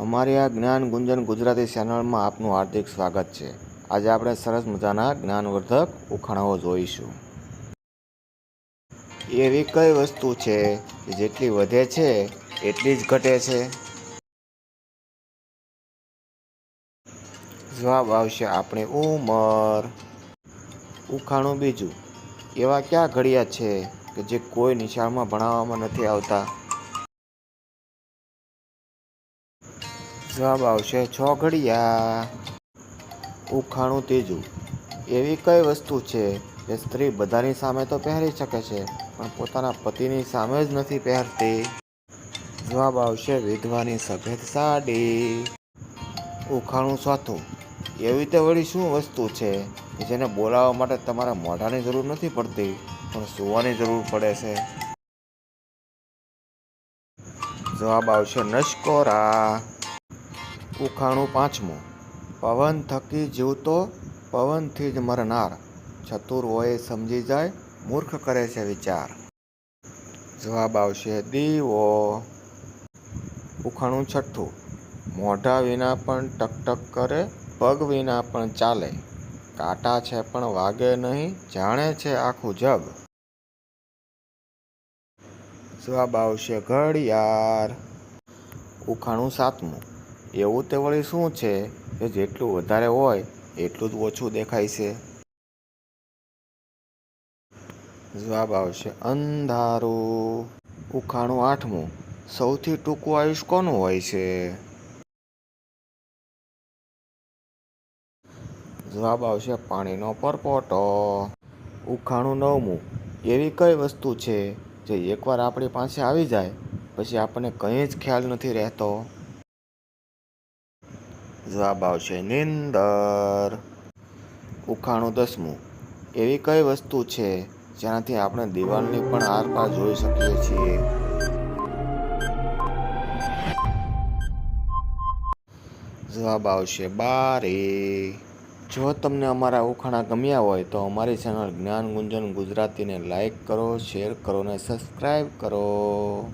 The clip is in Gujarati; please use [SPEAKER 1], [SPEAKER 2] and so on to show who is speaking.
[SPEAKER 1] અમારી આ જ્ઞાન ગુંજન ગુજરાતી ચેનલમાં આપનું હાર્દિક સ્વાગત છે. આજે આપણે સરસ મજાના જ્ઞાનવર્ધક ઉખાણાઓ જોઈશું. એવી કઈ વસ્તુ છે કે જેટલી વધે છે, એટલી જ ઘટે છે? જવાબ આવશે આપણી ઉંમર. ઉખાણું બીજું. એવા ક્યાં ઘડિયા છે કે જે કોઈ નિશાળમાં ભણાવવામાં નથી આવતા? જવાબ આવશે છ ઘડિયા ઉખાણું ત્રીજું એવી કઈ વસ્તુ છે જે સ્ત્રી બધાની સામે તો પહેરી શકે છે, પણ પોતાના પતિની સામે જ નથી પહેરતી? જવાબ આવશે વિધવાની સફેદ સાડી. ઉખાણું ચોથું એવી તે વળી શું વસ્તુ છે કે જેને બોલાવવા માટે તમારા મોઢાની જરૂર નથી પડતી, પણ સુવાની જરૂર પડે છે? જવાબ આવશે નશકોરા ઉખાણું પાંચમું. પવન થકી જીવતો પવનથી જ મરનાર. ચતુર હોય સમજી જાય, મૂર્ખ કરે છે વિચાર. જવાબ આવશે દીવો. ઉખાણું છઠ્ઠું. મોઢા વિના પણ ટકટક કરે, પગ વિના પણ ચાલે. કાંટા છે પણ વાગે નહીં, જાણે છે આખું જગ. જવાબ આવશે ઘડિયાળ. ઉખાણું સાતમું. એવું તે વળી શું છે? કે જેટલું વધારે હોય, એટલું જ ઓછું દેખાય છે. જવાબ આવશે અંધારું. ઉખાણું આઠમું. સૌથી ટૂંકું આયુષ કોનું હોય છે? જવાબ આવશે પાણીનો પરપોટો. ઉખાણું નવમું. એવી કઈ વસ્તુ છે જે એકવાર આપણી પાસે આવી જાય, પછી આપણને કંઈ જ ખ્યાલ નથી રહેતો? જવાબ આવશે નિંદર. ઉખાણું દસમું. એવી કઈ વસ્તુ છે જેનાથી આપણે દિવાલની પણ આરપાર જોઈ શકીએ છીએ? જવાબ આવશે બારી. જો તમને અમારા ઉખાણા ગમ્યા હોય તો અમારી ચેનલ જ્ઞાન ગુંજન ગુજરાતીને લાઈક કરો, શેર કરો અને સબસ્ક્રાઈબ કરો.